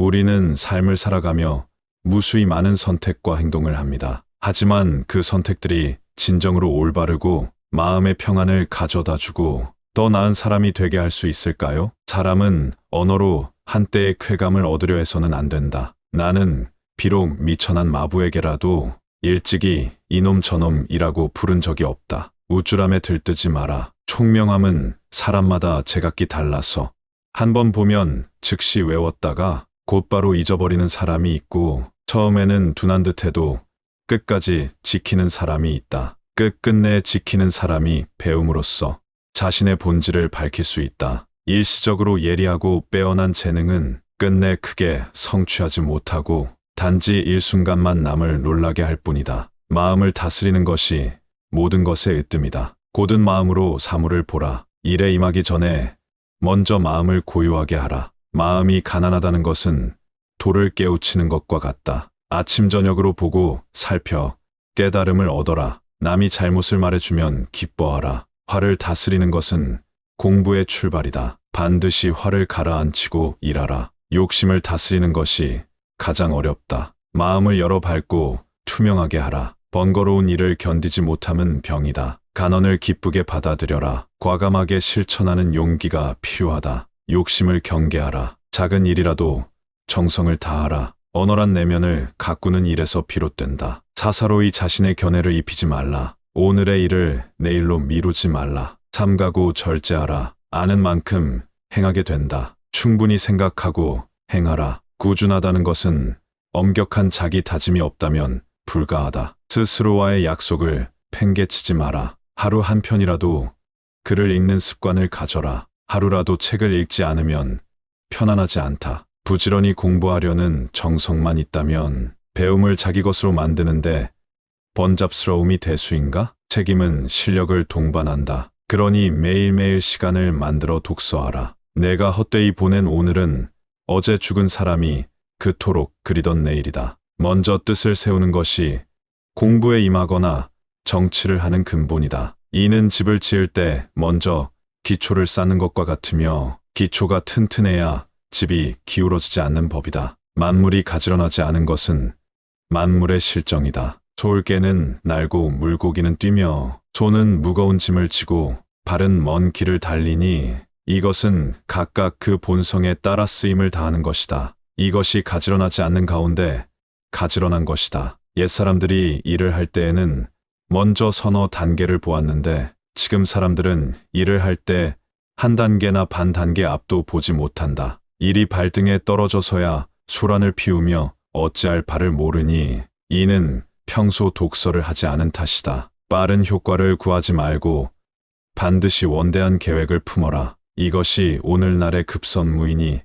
우리는 삶을 살아가며 무수히 많은 선택과 행동을 합니다. 하지만 그 선택들이 진정으로 올바르고 마음의 평안을 가져다 주고 더 나은 사람이 되게 할 수 있을까요? 사람은 언어로 한때의 쾌감을 얻으려 해서는 안 된다. 나는 비록 미천한 마부에게라도 일찍이 이놈 저놈이라고 부른 적이 없다. 우쭐함에 들뜨지 마라. 총명함은 사람마다 제각기 달라서 한 번 보면 즉시 외웠다가 곧바로 잊어버리는 사람이 있고 처음에는 둔한 듯해도 끝까지 지키는 사람이 있다. 끝끝내 지키는 사람이 배움으로써 자신의 본질을 밝힐 수 있다. 일시적으로 예리하고 빼어난 재능은 끝내 크게 성취하지 못하고 단지 일순간만 남을 놀라게 할 뿐이다. 마음을 다스리는 것이 모든 것의 으뜸이다. 고든 마음으로 사물을 보라. 일에 임하기 전에 먼저 마음을 고요하게 하라. 마음이 가난하다는 것은 돌을 깨우치는 것과 같다. 아침 저녁으로 보고 살펴 깨달음을 얻어라. 남이 잘못을 말해주면 기뻐하라. 화를 다스리는 것은 공부의 출발이다. 반드시 화를 가라앉히고 일하라. 욕심을 다스리는 것이 가장 어렵다. 마음을 열어 밝고 투명하게 하라. 번거로운 일을 견디지 못함은 병이다. 간언을 기쁘게 받아들여라. 과감하게 실천하는 용기가 필요하다. 욕심을 경계하라. 작은 일이라도 정성을 다하라. 언어란 내면을 가꾸는 일에서 비롯된다. 사사로이 자신의 견해를 입히지 말라. 오늘의 일을 내일로 미루지 말라. 삼가고 절제하라. 아는 만큼 행하게 된다. 충분히 생각하고 행하라. 꾸준하다는 것은 엄격한 자기 다짐이 없다면 불가하다. 스스로와의 약속을 팽개치지 마라. 하루 한 편이라도 글을 읽는 습관을 가져라. 하루라도 책을 읽지 않으면 편안하지 않다. 부지런히 공부하려는 정성만 있다면 배움을 자기 것으로 만드는데 번잡스러움이 대수인가? 책임은 실력을 동반한다. 그러니 매일매일 시간을 만들어 독서하라. 내가 헛되이 보낸 오늘은 어제 죽은 사람이 그토록 그리던 내일이다. 먼저 뜻을 세우는 것이 공부에 임하거나 정치를 하는 근본이다. 이는 집을 지을 때 먼저 기초를 쌓는 것과 같으며 기초가 튼튼해야 집이 기울어지지 않는 법이다. 만물이 가지런하지 않은 것은 만물의 실정이다. 솔개는 날고 물고기는 뛰며 소는 무거운 짐을 지고 발은 먼 길을 달리니 이것은 각각 그 본성에 따라 쓰임을 다하는 것이다. 이것이 가지런하지 않는 가운데 가지런한 것이다. 옛사람들이 일을 할 때에는 먼저 서너 단계를 보았는데 지금 사람들은 일을 할 때 한 단계나 반 단계 앞도 보지 못한다. 일이 발등에 떨어져서야 소란을 피우며 어찌할 바를 모르니 이는 평소 독서를 하지 않은 탓이다. 빠른 효과를 구하지 말고 반드시 원대한 계획을 품어라. 이것이 오늘날의 급선무이니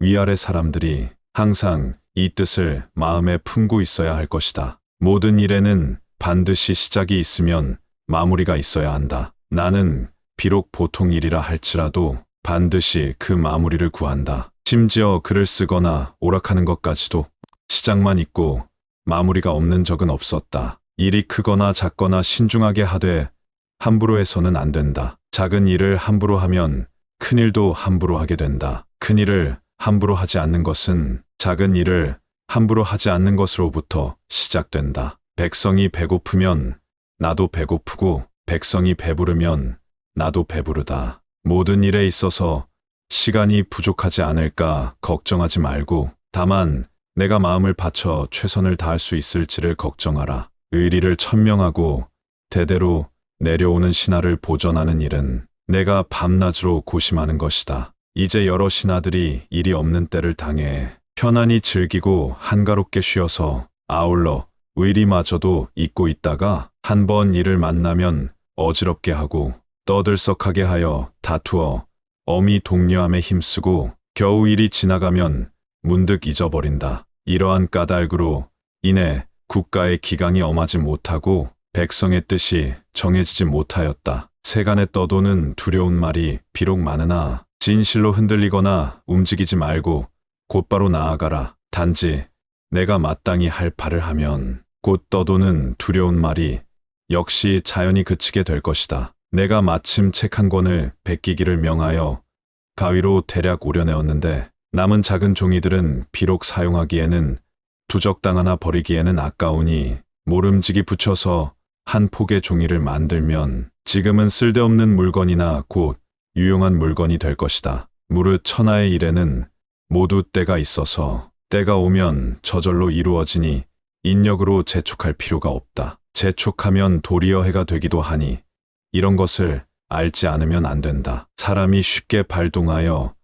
위아래 사람들이 항상 이 뜻을 마음에 품고 있어야 할 것이다. 모든 일에는 반드시 시작이 있으면 마무리가 있어야 한다. 나는 비록 보통 일이라 할지라도 반드시 그 마무리를 구한다. 심지어 글을 쓰거나 오락하는 것까지도 시작만 있고 마무리가 없는 적은 없었다. 일이 크거나 작거나 신중하게 하되 함부로 해서는 안 된다. 작은 일을 함부로 하면 큰 일도 함부로 하게 된다. 큰 일을 함부로 하지 않는 것은 작은 일을 함부로 하지 않는 것으로부터 시작된다. 백성이 배고프면 나도 배고프고 백성이 배부르면 나도 배부르다. 모든 일에 있어서 시간이 부족하지 않을까 걱정하지 말고 다만 내가 마음을 바쳐 최선을 다할 수 있을지를 걱정하라. 의리를 천명하고 대대로 내려오는 신하를 보존하는 일은 내가 밤낮으로 고심하는 것이다. 이제 여러 신하들이 일이 없는 때를 당해 편안히 즐기고 한가롭게 쉬어서 아울러 의리마저도 잊고 있다가 한 번 일을 만나면 어지럽게 하고 떠들썩하게 하여 다투어 어미 독려함에 힘쓰고 겨우 일이 지나가면 문득 잊어버린다. 이러한 까닭으로 인해 국가의 기강이 엄하지 못하고 백성의 뜻이 정해지지 못하였다. 세간에 떠도는 두려운 말이 비록 많으나 진실로 흔들리거나 움직이지 말고 곧바로 나아가라. 단지 내가 마땅히 할 바를 하면 곧 떠도는 두려운 말이 역시 자연히 그치게 될 것이다. 내가 마침 책 한 권을 베끼기를 명하여 가위로 대략 오려내었는데 남은 작은 종이들은 비록 사용하기에는 두적당 하나 버리기에는 아까우니 모름지기 붙여서 한 폭의 종이를 만들면 지금은 쓸데없는 물건이나 곧 유용한 물건이 될 것이다. 무릇 천하의 일에는 모두 때가 있어서 때가 오면 저절로 이루어지니 인력으로 재촉할 필요가 없다. 재촉하면 도리어 해가 되기도 하니 이런 것을 알지 않으면 안 된다. 사람이 쉽게 발동하여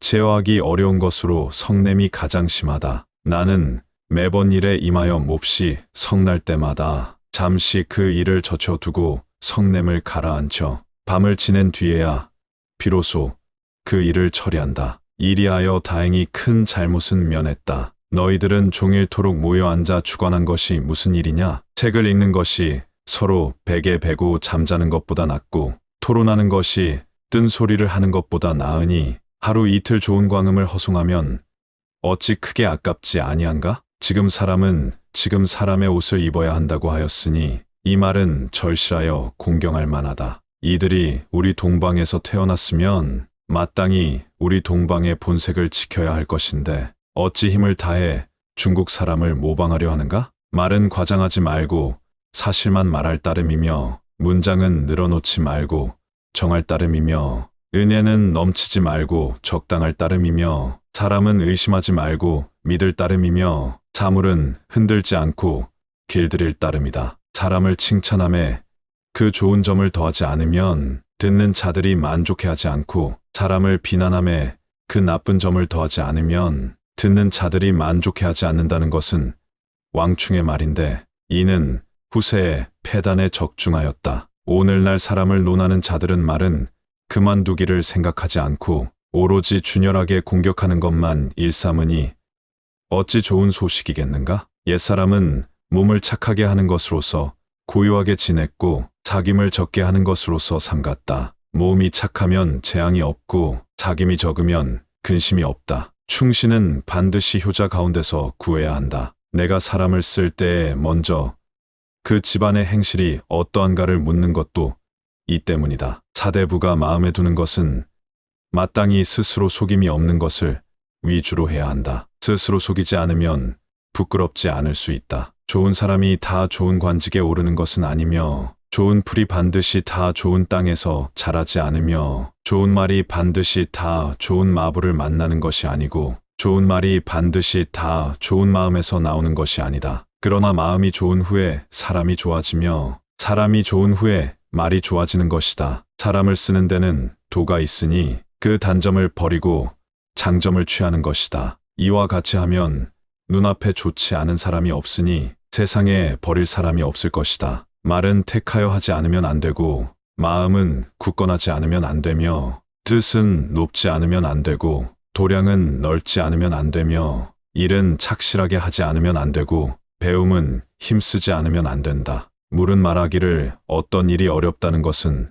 제어하기 어려운 것으로 성냄이 가장 심하다. 나는 매번 일에 임하여 몹시 성날 때마다 잠시 그 일을 젖혀두고 성냄을 가라앉혀 밤을 지낸 뒤에야 비로소 그 일을 처리한다. 이리하여 다행히 큰 잘못은 면했다. 너희들은 종일토록 모여 앉아 주관한 것이 무슨 일이냐? 책을 읽는 것이 서로 베개 베고 잠자는 것보다 낫고 토론하는 것이 뜬 소리를 하는 것보다 나으니 하루 이틀 좋은 광음을 허송하면 어찌 크게 아깝지 아니한가? 지금 사람은 지금 사람의 옷을 입어야 한다고 하였으니 이 말은 절실하여 공경할 만하다. 이들이 우리 동방에서 태어났으면 마땅히 우리 동방의 본색을 지켜야 할 것인데 어찌 힘을 다해 중국 사람을 모방하려 하는가? 말은 과장하지 말고 사실만 말할 따름이며 문장은 늘어놓지 말고 정할 따름이며 은혜는 넘치지 말고 적당할 따름이며 사람은 의심하지 말고 믿을 따름이며 사물은 흔들지 않고 길들일 따름이다. 사람을 칭찬함에 그 좋은 점을 더하지 않으면 듣는 자들이 만족해하지 않고 사람을 비난함에 그 나쁜 점을 더하지 않으면 듣는 자들이 만족해하지 않는다는 것은 왕충의 말인데 이는 후세의 패단에 적중하였다. 오늘날 사람을 논하는 자들은 말은 그만두기를 생각하지 않고 오로지 준열하게 공격하는 것만 일삼으니 어찌 좋은 소식이겠는가? 옛사람은 몸을 착하게 하는 것으로서 고요하게 지냈고 사김을 적게 하는 것으로서 삼갔다. 몸이 착하면 재앙이 없고 사김이 적으면 근심이 없다. 충신은 반드시 효자 가운데서 구해야 한다. 내가 사람을 쓸 때에 먼저 그 집안의 행실이 어떠한가를 묻는 것도 이 때문이다. 사대부가 마음에 두는 것은 마땅히 스스로 속임이 없는 것을 위주로 해야 한다. 스스로 속이지 않으면 부끄럽지 않을 수 있다. 좋은 사람이 다 좋은 관직에 오르는 것은 아니며 좋은 풀이 반드시 다 좋은 땅에서 자라지 않으며 좋은 말이 반드시 다 좋은 마부를 만나는 것이 아니고 좋은 말이 반드시 다 좋은 마음에서 나오는 것이 아니다. 그러나 마음이 좋은 후에 사람이 좋아지며 사람이 좋은 후에 말이 좋아지는 것이다. 사람을 쓰는 데는 도가 있으니 그 단점을 버리고 장점을 취하는 것이다. 이와 같이 하면 눈앞에 좋지 않은 사람이 없으니 세상에 버릴 사람이 없을 것이다. 말은 택하여 하지 않으면 안 되고 마음은 굳건하지 않으면 안 되며 뜻은 높지 않으면 안 되고 도량은 넓지 않으면 안 되며 일은 착실하게 하지 않으면 안 되고 배움은 힘쓰지 않으면 안 된다. 물은 말하기를 어떤 일이 어렵다는 것은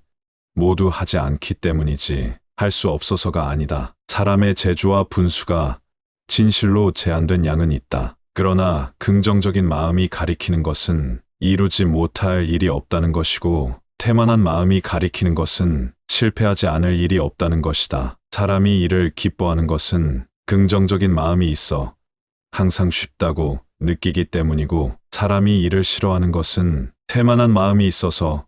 모두 하지 않기 때문이지 할 수 없어서가 아니다. 사람의 재주와 분수가 진실로 제한된 양은 있다. 그러나 긍정적인 마음이 가리키는 것은 이루지 못할 일이 없다는 것이고 태만한 마음이 가리키는 것은 실패하지 않을 일이 없다는 것이다. 사람이 일을 기뻐하는 것은 긍정적인 마음이 있어 항상 쉽다고 느끼기 때문이고 사람이 일을 싫어하는 것은 태만한 마음이 있어서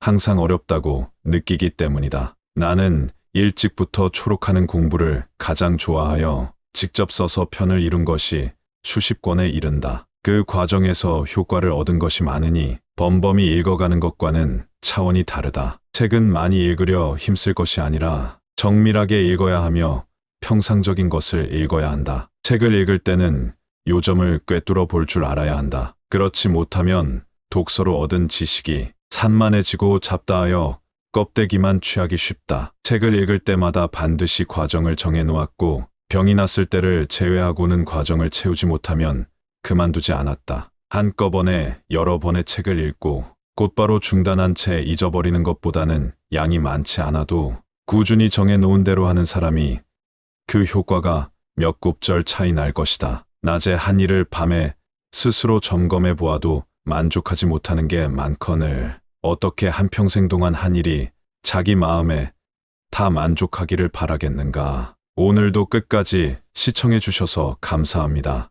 항상 어렵다고 느끼기 때문이다. 나는 일찍부터 초록하는 공부를 가장 좋아하여 직접 써서 편을 이룬 것이 수십 권에 이른다. 그 과정에서 효과를 얻은 것이 많으니 범범이 읽어가는 것과는 차원이 다르다. 책은 많이 읽으려 힘쓸 것이 아니라 정밀하게 읽어야 하며 평상적인 것을 읽어야 한다. 책을 읽을 때는 요점을 꿰뚫어 볼 줄 알아야 한다. 그렇지 못하면 독서로 얻은 지식이 산만해지고 잡다하여 껍데기만 취하기 쉽다. 책을 읽을 때마다 반드시 과정을 정해 놓았고 병이 났을 때를 제외하고는 과정을 채우지 못하면 그만두지 않았다. 한꺼번에 여러 번의 책을 읽고 곧바로 중단한 채 잊어버리는 것보다는 양이 많지 않아도 꾸준히 정해 놓은 대로 하는 사람이 그 효과가 몇 곱절 차이 날 것이다. 낮에 한 일을 밤에 스스로 점검해 보아도 만족하지 못하는 게 많거늘 어떻게 한평생 동안 한 일이 자기 마음에 다 만족하기를 바라겠는가. 오늘도 끝까지 시청해 주셔서 감사합니다.